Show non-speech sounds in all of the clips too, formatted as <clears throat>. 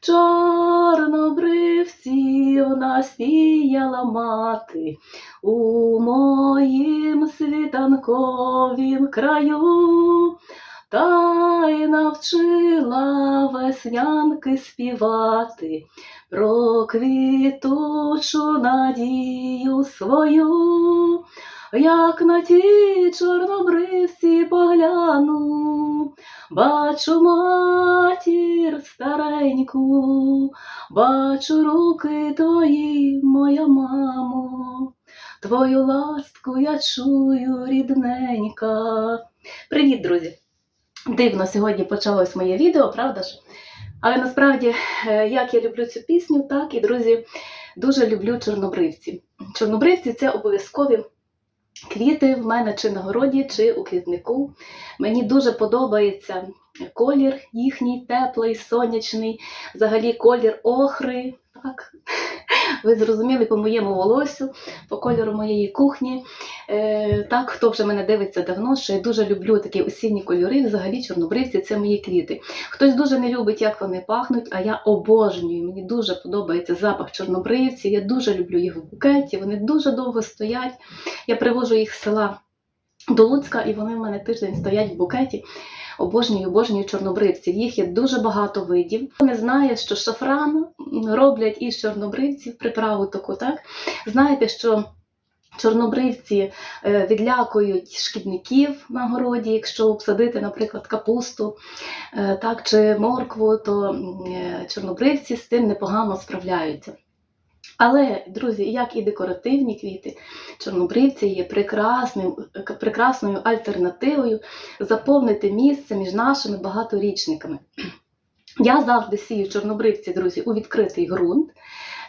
чорнобривців насіяла мати у моїм світанковім краю, та й навчила веснянки співати про квітучу надію свою, як на ті чорнобривці погляну, бачу матір стареньку, бачу руки твої, моя мамо, твою ласку я чую, рідненька. Привіт, друзі! Дивно сьогодні почалось моє відео, правда ж? Але насправді, е, як я люблю цю пісню, так і друзі, дуже люблю чорнобривці. Чорнобривці це обов'язкові квіти в мене чи на городі, чи у квітнику. Мені дуже подобається колір їхній теплий, сонячний, взагалі колір охри. Так? Ви зрозуміли по моєму волосю, по кольору моєї кухні. Е, так, хто вже мене дивиться давно, що я дуже люблю такі осінні кольори, взагалі чорнобривці це мої квіти. Хтось дуже не любить, як вони пахнуть, а я обожнюю. Мені дуже подобається запах чорнобривців. Я дуже люблю їх в букеті, вони дуже довго стоять. Я привожу їх з села до Луцька, і вони в мене тиждень стоять в букеті. Обожнюю, обожнюю чорнобривців. Їх є дуже багато видів. Не знає, що шафран роблять із чорнобривців приправу таку, так? Знаєте, що чорнобривці е, відлякують шкідників на городі, якщо обсадити, наприклад, капусту е, так, чи моркву, то е, чорнобривці з цим непогано справляються. Але, друзі, як і декоративні квіти, чорнобривці є прекрасним, прекрасною альтернативою заповнити місце між нашими багаторічниками. <clears throat> Я завжди сію чорнобривці, друзі, у відкритий ґрунт.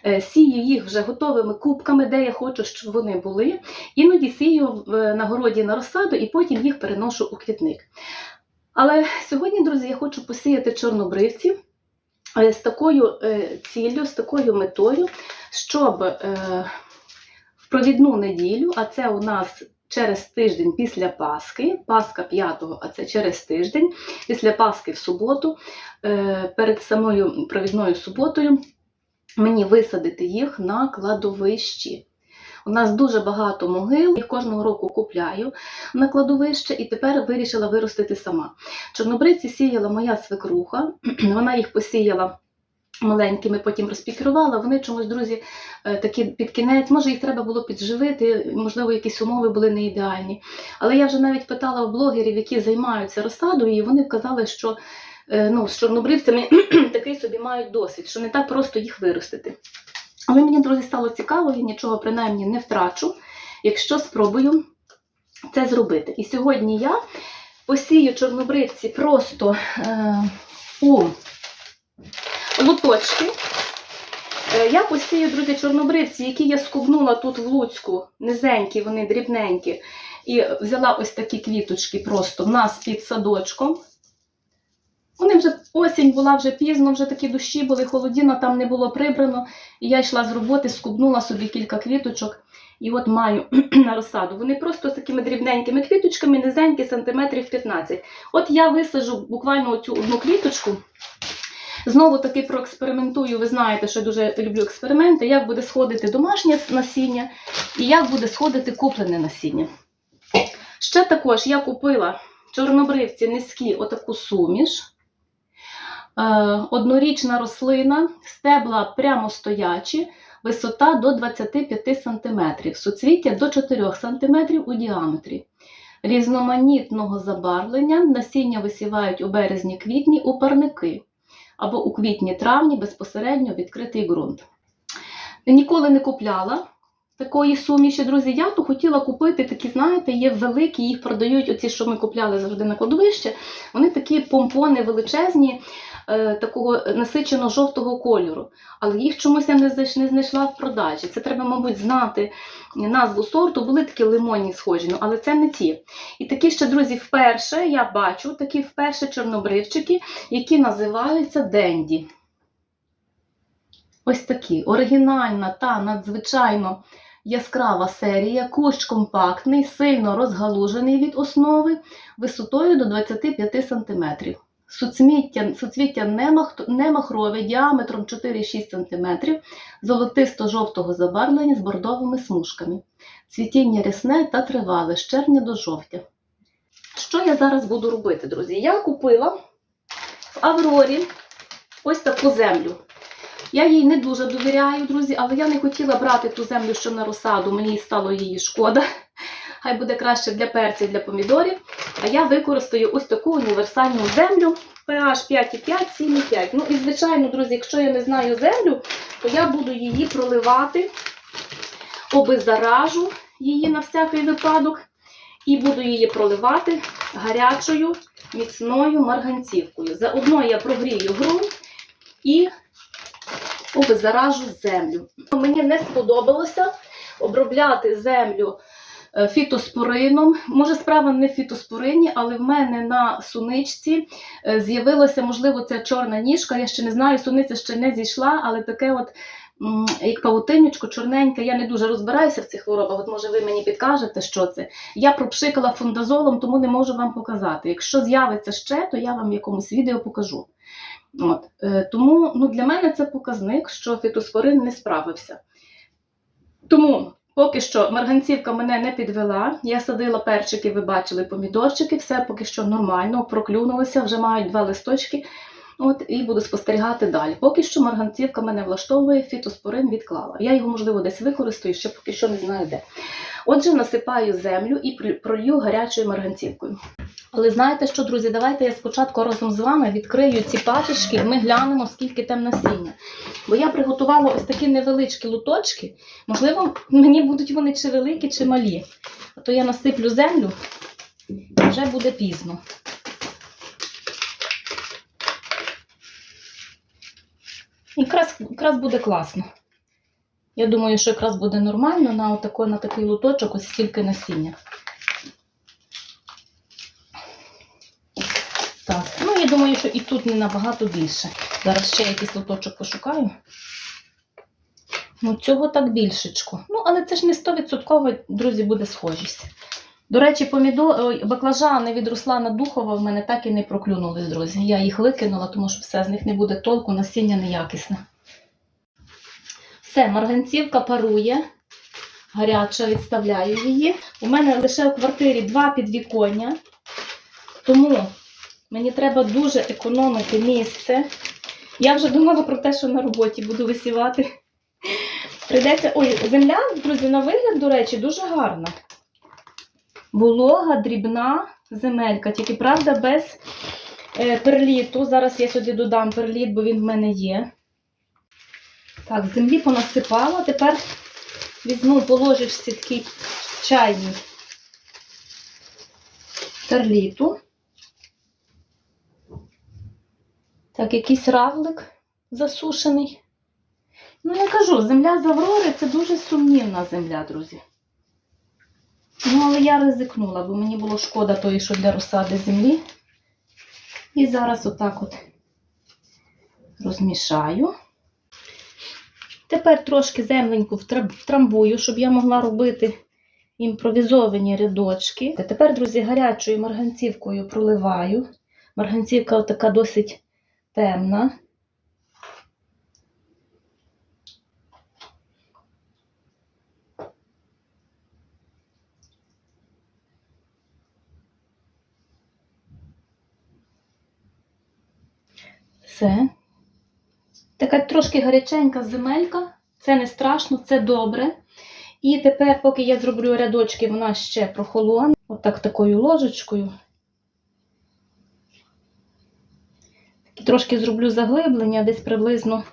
Е, Сію їх вже готовими кубками, де я хочу, щоб вони були. Іноді сію в- на городі на розсаду і потім їх переношу у квітник. Але сьогодні, друзі, я хочу посіяти чорнобривців е, з такою е, ціллю, з такою метою, щоб е, в провідну неділю, а це у нас через тиждень після Пасхи, Пасха 5-го, а це через тиждень, після Пасхи в суботу, е, перед самою провідною суботою, мені висадити їх на кладовищі. У нас дуже багато могил, їх кожного року купляю на кладовище і тепер вирішила виростити сама. Чорнобривці сіяла моя свекруха, <clears throat> вона їх посіяла маленькими, потім розпікірувала. Вони чомусь, друзі, е, такі під кінець, може їх треба було підживити, можливо, якісь умови були не ідеальні. Але я вже навіть питала у блогерів, які займаються розсадою, і вони вказали, що е, ну, з чорнобривцями <clears throat> такий собі мають досвід, що не так просто їх виростити. Але мені, друзі, стало цікаво, я нічого принаймні не втрачу, якщо спробую це зробити. І сьогодні я посію чорнобривці просто е, у луточки. Е, Я посію, друзі, чорнобривці, які я скубнула тут в Луцьку, низенькі, вони дрібненькі. І взяла ось такі квіточки просто в нас під садочком. Вони вже осінь була вже пізно, вже такі дощі були, холодіно, там не було прибрано. І я йшла з роботи, скубнула собі кілька квіточок. І от маю <clears throat> на розсаду. Вони просто з такими дрібненькими квіточками, низенькі, сантиметрів 15. От я висаджу буквально цю одну квіточку. Знову таки проекспериментую. Ви знаєте, що я дуже люблю експерименти, як буде сходити домашнє насіння і як буде сходити куплене насіння. Ще також я купила чорнобривці низькі отаку суміш. Е, Однорічна рослина, стебла прямо стоячі, висота до 25 см, суцвіття до 4 см у діаметрі. Різноманітного забарвлення насіння висівають у березні-квітні у парники або у квітні-травні безпосередньо відкритий ґрунт. Ніколи не купляла такої суміші, друзі. Я то хотіла купити такі, знаєте, є великі, їх продають, оці, що ми купляли завжди на кладовище. Вони такі помпони величезні, е, такого насичено-жовтого кольору. Але їх чомусь я не знайшла в продажі. Це треба, мабуть, знати назву сорту. Були такі лимонні схожі, ну, але це не ті. І такі ще, друзі, вперше я бачу такі вперше чорнобривчики, які називаються Денді. Ось такі оригінальна та надзвичайно яскрава серія, кущ компактний, сильно розгалужений від основи, висотою до 25 см. Суцвіття, суцвіття немах- немахрове діаметром 4-6 см, золотисто-жовтого забарвлення з бордовими смужками. Цвітіння рясне та тривале з червня до жовтня. Що я зараз буду робити, друзі? Я купила в Аврорі ось таку землю. Я їй не дуже довіряю, друзі, але я не хотіла брати ту землю, що на розсаду, мені стало її шкода. Хай буде краще для перців, для помідорів. А я використаю ось таку універсальну землю pH 5,5, 7,5. Ну і звичайно, друзі, якщо я не знаю землю, то я буду її проливати, обеззаражу її на всякий випадок, і буду її проливати гарячою міцною марганцівкою. Заодно я прогрію ґрунт і обеззаражу землю. Мені не сподобалося обробляти землю фітоспорином. Може, справа не в фітоспорині, але в мене на суничці е, з'явилася, можливо, ця чорна ніжка. Я ще не знаю, суниця ще не зійшла, але таке от. Як павутинючко, чорненьке, я не дуже розбираюся в цих хворобах. От може ви мені підкажете, що це. Я пропшикала фундазолом, тому не можу вам показати. Якщо з'явиться ще, то я вам в якомусь відео покажу. От. е, Тому ну, для мене це показник, що фітоспорин не справився. Тому поки що марганцівка мене не підвела. Я садила перчики, ви бачили помідорчики, все поки що нормально, проклюнулося, вже мають два листочки. От, і буду спостерігати далі. Поки що марганцівка мене влаштовує, фітоспорин відклала. Я його, можливо, десь використаю, ще поки що не знаю де. Отже, насипаю землю і пролью гарячою марганцівкою. Але знаєте що, друзі, давайте я спочатку разом з вами відкрию ці пачечки, ми глянемо, скільки там насіння. Бо я приготувала ось такі невеличкі луточки. Можливо, мені будуть вони чи великі, чи малі. А то я насиплю землю, і вже буде пізно. Якраз, якраз буде класно. Я думаю, що якраз буде нормально на, отако, на такий луточок ось стільки насіння. Так, ну я думаю, що і тут не набагато більше. Зараз ще якийсь лоточок пошукаю. Ну, цього так більшечко. Ну, але це ж не 100%, друзі, буде схожість. До речі, помідор... баклажани від Руслана Духова в мене так і не проклюнули, друзі. Я їх викинула, тому що все з них не буде толку, насіння неякісне. Все, марганцівка парує. Гаряча, відставляю її. У мене лише у квартирі два підвіконня, тому мені треба дуже економити місце. Я вже думала про те, що на роботі буду висівати. Прийдеться. Ой, земля, друзі, на вигляд, до речі, дуже гарна. Волога, дрібна земелька, тільки правда без е, перліту. Зараз я сюди додам перліт, бо він в мене є. Так, землі понасипала. Тепер візьму по ложечці такий чайний перліту. Так, якийсь равлик засушений. Ну, я кажу, земля з Аврори це дуже сумнівна земля, друзі. Ну, але я ризикнула, бо мені було шкода тої, що для розсади землі. І зараз отак от розмішаю. Тепер трошки земленьку втрам- втрамбую, щоб я могла робити імпровізовані рядочки. Тепер, друзі, гарячою марганцівкою проливаю. Марганцівка така досить темна. Все. Така трошки гаряченька земелька. Це не страшно, це добре. І тепер, поки я зроблю рядочки, вона ще прохолоне. Отак такою ложечкою. Такі трошки зроблю заглиблення, десь приблизно,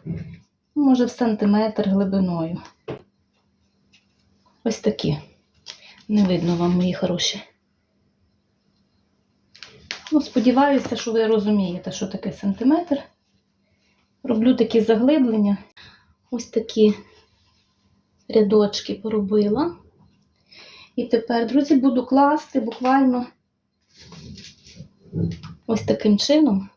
може, в сантиметр глибиною. Ось такі. Не видно вам, мої хороші. Ну, сподіваюся, що ви розумієте, що таке сантиметр. Роблю такі заглиблення. Ось такі рядочки поробила. І тепер, друзі, буду класти буквально ось таким чином.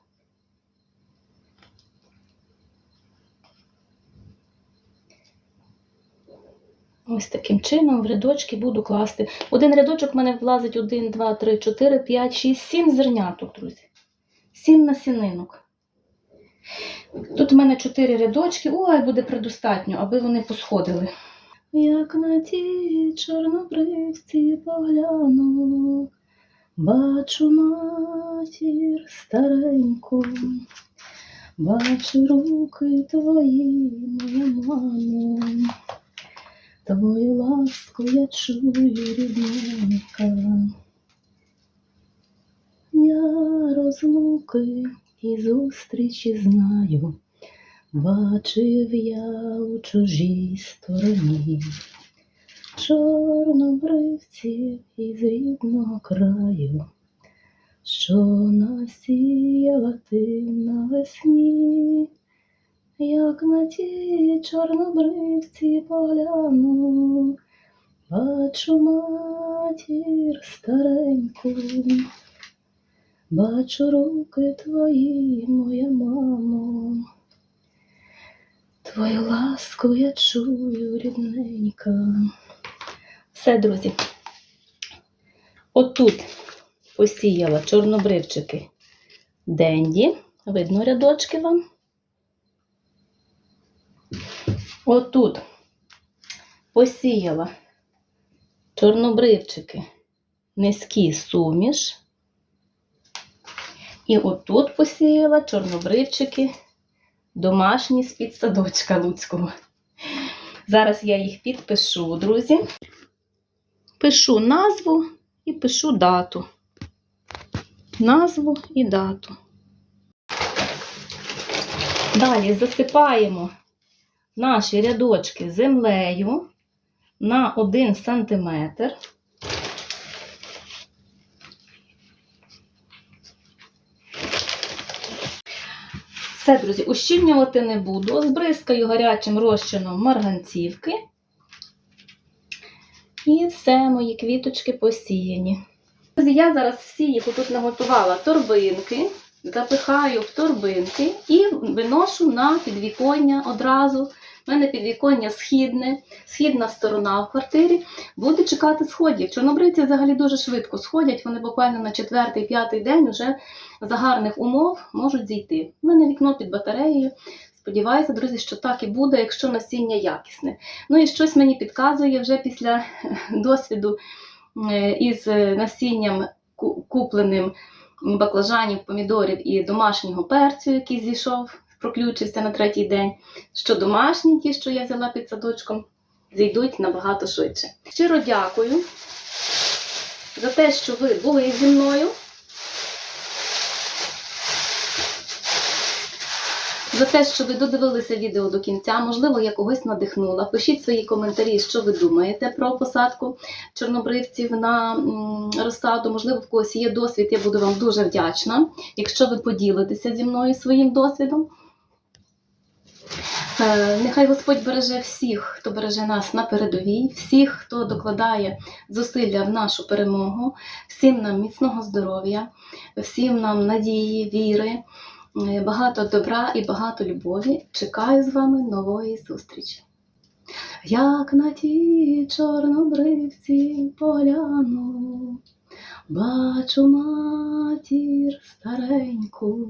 Ось таким чином в рядочки буду класти. Один рядочок в мене влазить 1, 2, 3, 4, 5, 6, 7 зерняток, друзі. сім насінинок. Тут в мене чотири рядочки. Ой, буде предостатньо, аби вони посходили. Як на ті чорнобривці погляну, бачу матір стареньку, бачу руки твої, моя мамо, твою ласку я чую, рідненька. Я розлуки і зустрічі знаю, бачив я у чужій стороні, чорнобривців із рідного краю, що насіяла ти навесні, як на ті чорнобривці погляну, бачу матір стареньку. Бачу руки твої, моя мамо, твою ласку я чую, рідненька. Все, друзі. Отут посіяла чорнобривчики Денді. Видно рядочки вам. Отут посіяла чорнобривчики низькі суміш. І отут посіяла чорнобривчики домашні з-під садочка Луцького. Зараз я їх підпишу, друзі. Пишу назву і пишу дату. Назву і дату. Далі засипаємо наші рядочки землею на 1 сантиметр. Все, друзі, ущільнювати не буду. Збризкаю гарячим розчином марганцівки. І все, мої квіточки посіяні. Друзі, я зараз всі їх тут наготувала торбинки, запихаю в торбинки і виношу на підвіконня одразу. У мене підвіконня східне, східна сторона в квартирі. Буде чекати сходів. Чорнобривці взагалі дуже швидко сходять, вони буквально на четвертий-п'ятий день вже за гарних умов можуть зійти. У мене вікно під батареєю. Сподіваюся, друзі, що так і буде, якщо насіння якісне. Ну і щось мені підказує вже після <laughs> досвіду е, із насінням купленим баклажанів, помідорів і домашнього перцю, який зійшов, проключився на третій день, що домашні, ті, що я взяла під садочком, зійдуть набагато швидше. Щиро дякую за те, що ви були зі мною. За те, що ви додивилися відео до кінця, можливо, я когось надихнула. Пишіть свої коментарі, що ви думаєте про посадку чорнобривців на розсаду. Можливо, в когось є досвід, я буду вам дуже вдячна, якщо ви поділитеся зі мною своїм досвідом. Е, Нехай Господь береже всіх, хто береже нас на передовій, всіх, хто докладає зусилля в нашу перемогу, всім нам міцного здоров'я, всім нам надії, віри, е, багато добра і багато любові. Чекаю з вами нової зустрічі. Як на ті чорнобривці поляну, бачу матір стареньку.